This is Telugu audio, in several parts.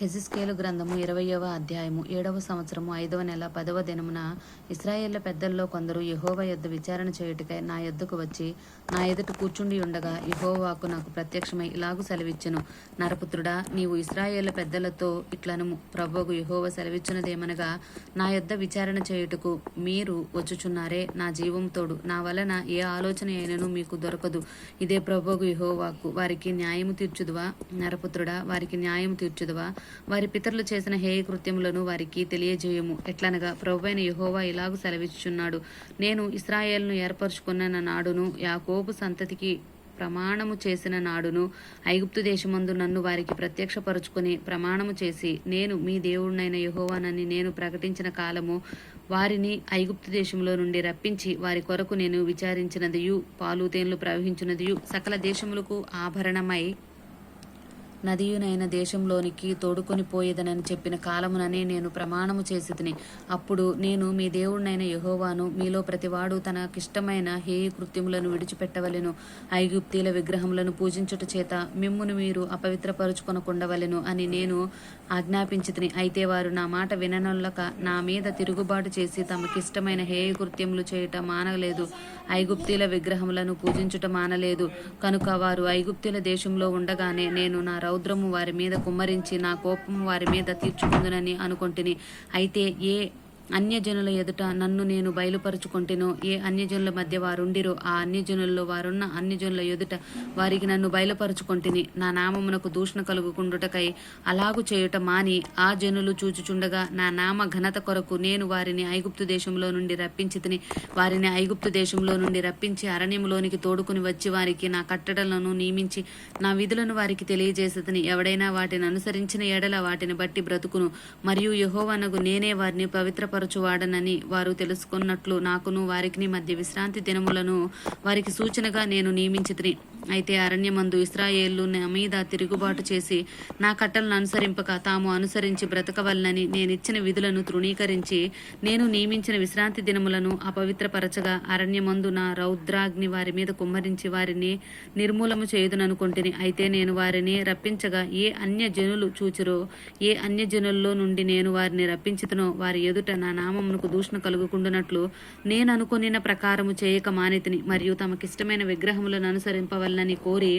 హెజిస్కేలు గ్రంథము ఇరవయవ అధ్యాయము ఏడవ సంవత్సరము ఐదవ నెల పదవ దినమున ఇస్రాయేళ్ళ పెద్దల్లో కొందరు యెహోవా యొద్ద విచారణ చేయుటకై నా యొద్దకు వచ్చి నా ఎదుట కూర్చుండి ఉండగా యహోవాకు నాకు ప్రత్యక్షమై ఇలాగు సెలవిచ్చును. నరపుత్రుడా నీవు ఇస్రాయేళ్ళ పెద్దలతో ఇట్లనుము. ప్రభువుకు యహోవ సెలవిచ్చినదేమనగా నా యొద్ద విచారణ చేయుటకు మీరు వచ్చుచున్నారే నా జీవం తోడు. నా వలన ఏ ఆలోచన అయినను మీకు దొరకదు. ఇదే ప్రభువుకు యహోవాకు వారికి న్యాయము తీర్చుదువా? నరపుత్రుడా వారికి న్యాయము తీర్చుదువా? వారి పితరులు చేసిన హేయ కృత్యములను వారికి తెలియజేయము. ఎట్లనగా ప్రభువైన యహోవా ఇలాగు సెలవిచ్చుచున్నాడు. నేను ఇస్రాయేల్ను ఏర్పరచుకున్న నాడును యాకోబు సంతతికి ప్రమాణము చేసిన నాడును ఐగుప్తు దేశమందు నన్ను వారికి ప్రత్యక్షపరుచుకుని ప్రమాణము చేసి నేను మీ దేవుడినైన యహోవానని నేను ప్రకటించిన కాలము వారిని ఐగుప్తు దేశంలో నుండి రప్పించి వారి కొరకు నేను విచారించినదియు పాలుతేన్లు ప్రవహించినదియు సకల దేశములకు ఆభరణమై నదియునైన దేశంలోనికి తోడుకొని పోయేదనని చెప్పిన కాలముననే నేను ప్రమాణము చేసి తిని అప్పుడు నేను మీ దేవుడినైన యహోవాను మీలో ప్రతివాడు తనకిష్టమైన హేయ కృత్యములను విడిచిపెట్టవలెను. ఐగుప్తీల విగ్రహములను పూజించుట చేత మిమ్మును మీరు అపవిత్రపరుచుకొనకుండవలెను అని నేను ఆజ్ఞాపించి అయితే వారు నా మాట విననొల్లక నా మీద తిరుగుబాటు చేసి తమకిష్టమైన హేయ కృత్యములు చేయుట మానలేదు. ఐగుప్తీల విగ్రహములను పూజించుట మానలేదు. కనుక వారు ఐగుప్తీల దేశంలో ఉండగానే నేను నా రౌ రౌద్రము వారి మీద కుమ్మరించి నా కోపము వారి మీద తీర్చుకుందునని అనుకొంటిని. అయితే ఏ అన్యజనుల ఎదుట నన్ను నేను బయలుపరుచుకొంటినో ఏ అన్యజనుల మధ్య వారుండిరో ఆ అన్యజనుల్లో వారున్న అన్యజనుల ఎదుట వారికి నన్ను బయలుపరుచుకొంటిని. నా నామమునకు దూషణ కలుగుకుండుటకై అలాగు చేయుట మాని ఆ జనులు చూచుచుండగా నా నామ ఘనత కొరకు నేను వారిని ఐగుప్తు దేశంలో నుండి రప్పించి తిని వారిని ఐగుప్తు దేశంలో నుండి రప్పించి అరణ్యంలోనికి తోడుకుని వచ్చి వారికి నా కట్టడలను నియమించి నా విధులను వారికి తెలియజేసేదని ఎవడైనా వాటిని అనుసరించిన ఎడల వాటిని బట్టి బ్రతుకును. మరియు యహోవనకు నేనే వారిని పవిత్ర పవిత్రపరచువాడనని వారు తెలుసుకున్నట్లు నాకును వారికి మధ్య విశ్రాంతి దినములను వారికి సూచనగా నేను నియమించితిని. అయితే అరణ్యమందు ఇస్రాయేళ్ళు నా మీద తిరుగుబాటు చేసి నా కట్టలను అనుసరింపక తాము అనుసరించి బ్రతకవలనని నేనిచ్చిన విధులను తృణీకరించి నేను నియమించిన విశ్రాంతి దినములను అపవిత్రపరచగా అరణ్యమందు నా రౌద్రాగ్ని వారి మీద కుమ్మరించి వారిని నిర్మూలము చేయుదుననుకొంటిని. అయితే నేను వారిని రప్పించగా ఏ అన్య జనులు చూచురో ఏ అన్య జనుల్లో నుండి నేను వారిని రప్పించుతునో వారి ఎదుట నా నామమునకు దూషణ కలుగుకుండునట్లు నేను అనుకున్న ప్రకారము చేయక మానితిని. మరియు తమకిష్టమైన విగ్రహములను అనుసరింపవల్ల అనుసరింపవలనని కోరి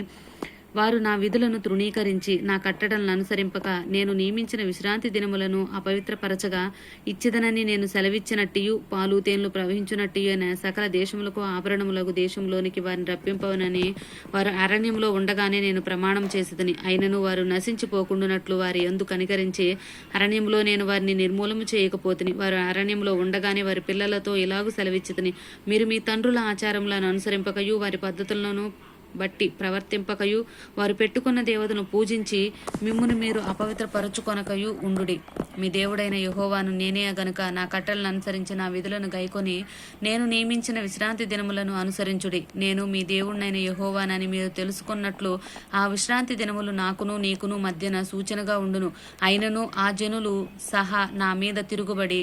వారు నా విధులను తృణీకరించి నా కట్టడలను అనుసరింపక నేను నియమించిన విశ్రాంతి దినములను అపవిత్రపరచగా ఇచ్చిదనని నేను సెలవిచ్చినట్టియు పాలు తేన్లు ప్రవహించునట్టియు అయిన సకల దేశములకు ఆభరణములకు దేశంలోనికి వారిని రప్పింపవనని వారు అరణ్యంలో ఉండగానే నేను ప్రమాణం చేసేదని అయినను వారు నశించిపోకుండునట్లు వారి ఎందు కనికరించి అరణ్యంలో నేను వారిని నిర్మూలము చేయకపోతుని వారు అరణ్యంలో ఉండగానే వారి పిల్లలతో ఇలాగూ సెలవిచ్చితని మీరు మీ తండ్రుల ఆచారములను అనుసరింపకయు వారి పద్ధతులను బట్టి ప్రవర్తింపకయు. వారు పెట్టుకున్న దేవతను పూజించి మిమ్మును మీరు అపవిత్రపరచుకొనకయు ఉండుడి. మీ దేవుడైన యహోవాను నేనే గనుక నా కట్టలను అనుసరించి నా విధులను గైకొని నేను నియమించిన విశ్రాంతి దినములను అనుసరించుడి. నేను మీ దేవుడినైన యహోవానని మీరు తెలుసుకున్నట్లు ఆ విశ్రాంతి దినములు నాకును నీకును మధ్యన సూచనగా ఉండును. అయినను ఆ జనులు సహా నా మీద తిరుగుబడి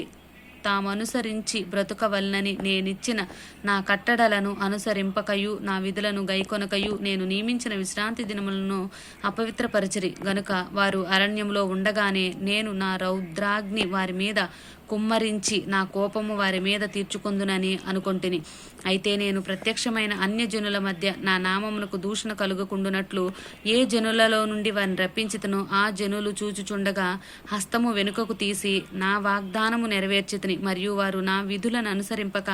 తాము అనుసరించి బ్రతుకవలనని నేనిచ్చిన నా కట్టడలను అనుసరింపకయు నా విధులను గైకొనకయు నేను నియమించిన విశ్రాంతి దినములను అపవిత్రపరిచిరి. గనుక వారు అరణ్యంలో ఉండగానే నేను నా రౌద్రాగ్ని వారి మీద కుమ్మరించి నా కోపము వారి మీద తీర్చుకుందునని అనుకొంటిని. అయితే నేను ప్రత్యక్షమైన అన్య జనుల మధ్య నా నామమునకు దూషణ కలుగకుండునట్లు ఏ జనులలో నుండి వారిని రప్పించితను ఆ జనులు చూచుచుండగా హస్తము వెనుకకు తీసి నా వాగ్దానము నెరవేర్చితిని మరియు వారు నా విధులను అనుసరింపక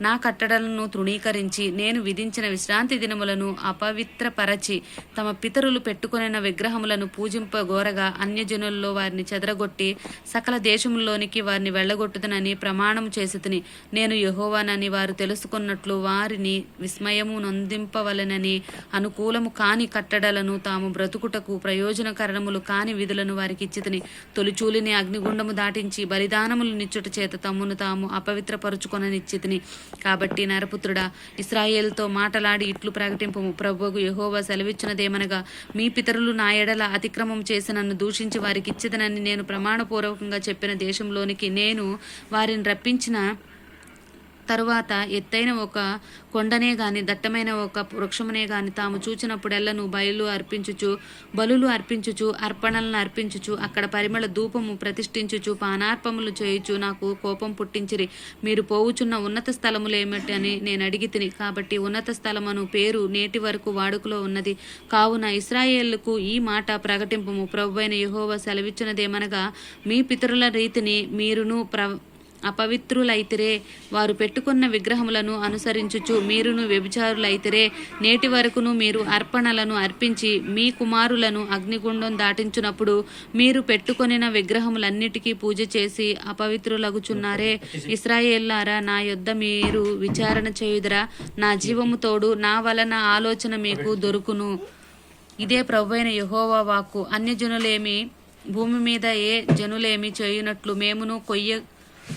నా కట్టడలను తృణీకరించి నేను విధించిన విశ్రాంతి దినములను అపవిత్రపరచి తమ పితరులు పెట్టుకునిన విగ్రహములను పూజింపగోరగా అన్యజనుల్లో వారిని చెదరగొట్టి సకల దేశముల్లోనికి వారిని వెళ్ళగొట్టుదనని ప్రమాణం చేసితిని. నేను యహోవానని వారు తెలుసుకున్నట్లు వారిని విస్మయము నొందింపవలనని అనుకూలము కాని కట్టడలను తాము బ్రతుకుటకు ప్రయోజనకరణములు కాని విధులను వారికి ఇచ్చితిని. తొలిచూలిని అగ్నిగుండము దాటించి బలిదానములు నిచ్చుట చేత తమ్మును తాము అపవిత్రపరుచుకొననిచ్చితిని. కాబట్టి నరపుత్రుడా ఇస్రాయేల్తో మాటలాడి ఇట్లు ప్రకటింపము. ప్రభువుకు యహోవా సెలవిచ్చినదేమనగా మీ పితరులు నా ఎడల అతిక్రమం చేసి నన్ను దూషించి వారికి ఇచ్చిదనని నేను ప్రమాణపూర్వకంగా చెప్పిన దేశంలోనికి నేను వారిని రప్పించిన తరువాత ఎత్తైన ఒక కొండనే గాని దట్టమైన ఒక వృక్షమునే గాని తాము చూచినప్పుడెల్లను బయలు అర్పించుచు బలులు అర్పించుచు అర్పణలను అర్పించుచు అక్కడ పరిమళ ధూపము ప్రతిష్ఠించుచు పానార్పములు చేయుచు నాకు కోపం పుట్టించిరి. మీరు పోవుచున్న ఉన్నత స్థలములేమిటని నేను అడిగి తిని కాబట్టి ఉన్నత స్థలమను పేరు నేటి వరకు వాడుకలో ఉన్నది. కావున ఇస్రాయేళ్ళకు ఈ మాట ప్రకటింపము. ప్రభువైన యహోవ సెలవిచ్చినదేమనగా మీ పితరుల రీతిని మీరును ప్ర అపవిత్రులైతిరే. వారు పెట్టుకున్న విగ్రహములను అనుసరించుచు మీరును వ్యభిచారులైతిరే. నేటి వరకును మీరు అర్పణలను అర్పించి మీ కుమారులను అగ్నిగుండం దాటించునప్పుడు మీరు పెట్టుకొనిన విగ్రహములన్నిటికీ పూజ చేసి అపవిత్రులగుచున్నారే. ఇస్రాయేల్లారా నా యొద్ద మీరు విచారణ చేయుదురా. నా జీవము తోడు నా వలన ఆలోచన మీకు దొరుకును. ఇదే ప్రభువైన యహోవా వాక్కు. అన్యజనులేమి భూమి మీద ఏ జనులేమి చేయునట్లు మేమును కొయ్య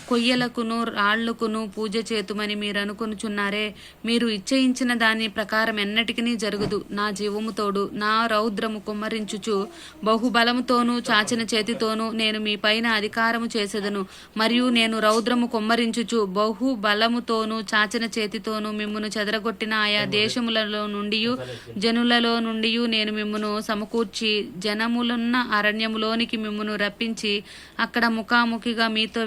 కొయ్యలకును రాళ్ళకును పూజ చేతుమని మీరు అనుకొనుచున్నారే మీరు ఇచ్చయించిన దాని ప్రకారం ఎన్నటికీ జరుగుదు. నా జీవముతోడు నా రౌద్రము కుమ్మరించుచు బహుబలముతోనూ చాచిన చేతితోనూ నేను మీ పైన అధికారము చేసేదను. మరియు నేను రౌద్రము కుమ్మరించుచు బహు బలముతోనూ చాచిన చేతితోనూ మిమ్మను చెదరగొట్టిన ఆయా దేశములలో నుండి జనులలో నుండి నేను మిమ్మను సమకూర్చి జనములున్న అరణ్యములోనికి మిమ్మను రప్పించి అక్కడ ముఖాముఖిగా మీతో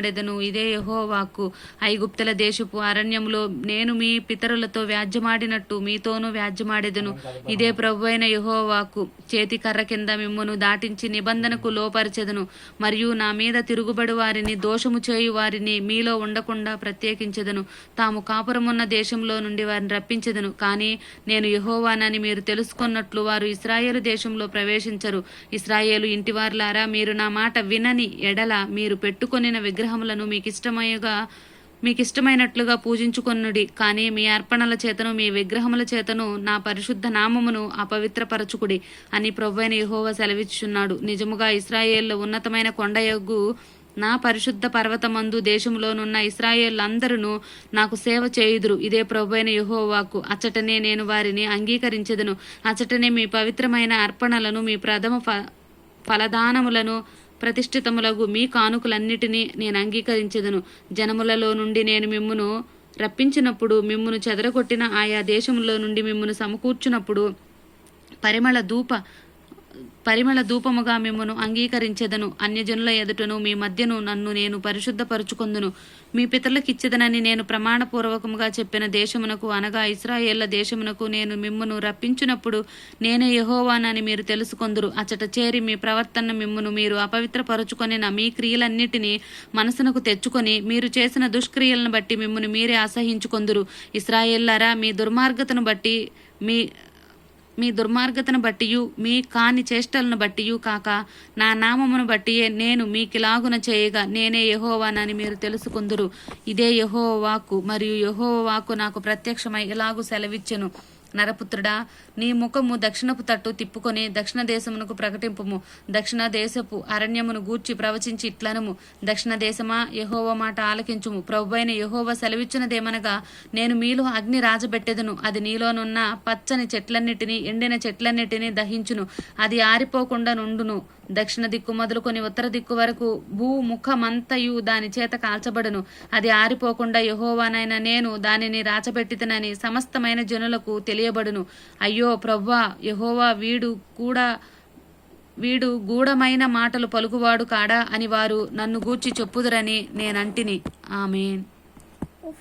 వ్యాజ్యమాడేదను ఇదే యహోవాకు ఐగుప్తుల దేశపు అరణ్యములో నేను మీ పితరులతో వ్యాజ్యమాడినట్టు మీతోనూ వ్యాజ్యమాడేదను. ఇదే ప్రభు అయిన యహోవాకు చేతి కర్ర కింద మిమ్మును దాటించి నిబంధనకు లోపరచెదను. మరియు నా మీద తిరుగుబడి వారిని దోషము చేయు వారిని మీలో ఉండకుండా ప్రత్యేకించెదను. తాము కాపురమున్న దేశంలో నుండి వారిని రప్పించదను. కానీ నేను యహోవానని మీరు తెలుసుకున్నట్లు వారు ఇస్రాయేలు దేశంలో ప్రవేశించరు. ఇస్రాయేలు ఇంటివారులారా మీరు నా మాట వినని ఎడల మీరు పెట్టుకొనిన విగ్రహములను మీకు ఇష్టమయ్యగా మీకు ఇష్టమైనట్లుగా పూజించుకొనుడి. కానీ మీ అర్పణల చేతను మీ విగ్రహముల చేతను నా పరిశుద్ధ నామమును అపవిత్రపరచుకుడి అని ప్రవ్వైన యెహోవా సెలవిచ్చున్నాడు నిజముగా ఇస్రాయేల్లో ఉన్నతమైన కొండయొగ్గు నా పరిశుద్ధ పర్వతమందు దేశంలోనున్న ఇస్రాయేళ్ళందరూ నాకు సేవ చేయుదురు. ఇదే ప్రభువైన యుహోవాకు. అచ్చటనే నేను వారిని అంగీకరించెదను. అచ్చటనే మీ పవిత్రమైన అర్పణలను మీ ప్రథమ ఫ ఫలదానములను ప్రతిష్ఠితములగు మీ కానుకలన్నిటినీ నేను అంగీకరించెదను. జనములలో నుండి నేను మిమ్మును రప్పించినప్పుడు మిమ్మును చెదరగొట్టిన ఆయా దేశములో నుండి మిమ్మును సమకూర్చునప్పుడు పరిమళ ధూప పరిమళ ధూపముగా మిమ్మను అంగీకరించెదను. అన్యజనుల ఎదుటను మీ మధ్యను నన్ను నేను పరిశుద్ధపరుచుకొందును. మీ పితరులకిచ్చెదనని నేను ప్రమాణపూర్వకముగా చెప్పిన దేశమునకు అనగా ఇస్రాయేళ్ళ దేశమునకు నేను మిమ్మను రప్పించినప్పుడు నేనే యహోవానని మీరు తెలుసుకొందురు. అచ్చట చేరి మీ ప్రవర్తన మిమ్మను మీరు అపవిత్రపరుచుకొనిన మీ క్రియలన్నిటినీ మనసునకు తెచ్చుకొని మీరు చేసిన దుష్క్రియలను బట్టి మిమ్మను మీరే అసహించుకొందురు. ఇస్రాయేళ్ళారా మీ దుర్మార్గతను బట్టి మీ మీ దుర్మార్గతను బట్టియు మీ కాని చేష్టలను బట్టియు కాక నా నామమును బట్టియే నేను మీకిలాగున చేయగా నేనే యహోవానని మీరు తెలుసుకుందురు. ఇదే యహోవాకు మరియు యహోవాకు నాకు ప్రత్యక్షమై ఇలాగు సెలవిచ్చెను. నరపుత్రుడా నీ ముఖము దక్షిణపు తట్టు తిప్పుకొని దక్షిణ దేశమునకు ప్రకటింపుము. దక్షిణ దేశపు అరణ్యమును గూర్చి ప్రవచించి ఇట్లనము. దక్షిణ దేశమా యహోవ మాట ఆలకించుము. ప్రభువైన యహోవ సెలవిచ్చినదేమనగా నేను మీలో అగ్ని రాజబెట్టెదను. అది నీలోనున్న పచ్చని చెట్లన్నిటినీ ఎండిన చెట్లన్నిటినీ దహించును. అది ఆరిపోకుండా నుండును. దక్షిణ దిక్కు మొదలుకొని ఉత్తర దిక్కు వరకు భూముఖమంతయు దాని చేత కాల్చబడును. అది ఆరిపోకుండా యహోవానైన నేను దానిని రాచబెట్టితనని సమస్తమైన జనులకు తెలియబడును. అయ్యో ప్రవ్వా యహోవా వీడు కూడా వీడు గూఢమైన మాటలు పలుకువాడు కాడా అని వారు నన్ను గూర్చి చెప్పుదురని నేనంటిని. ఆమెన్.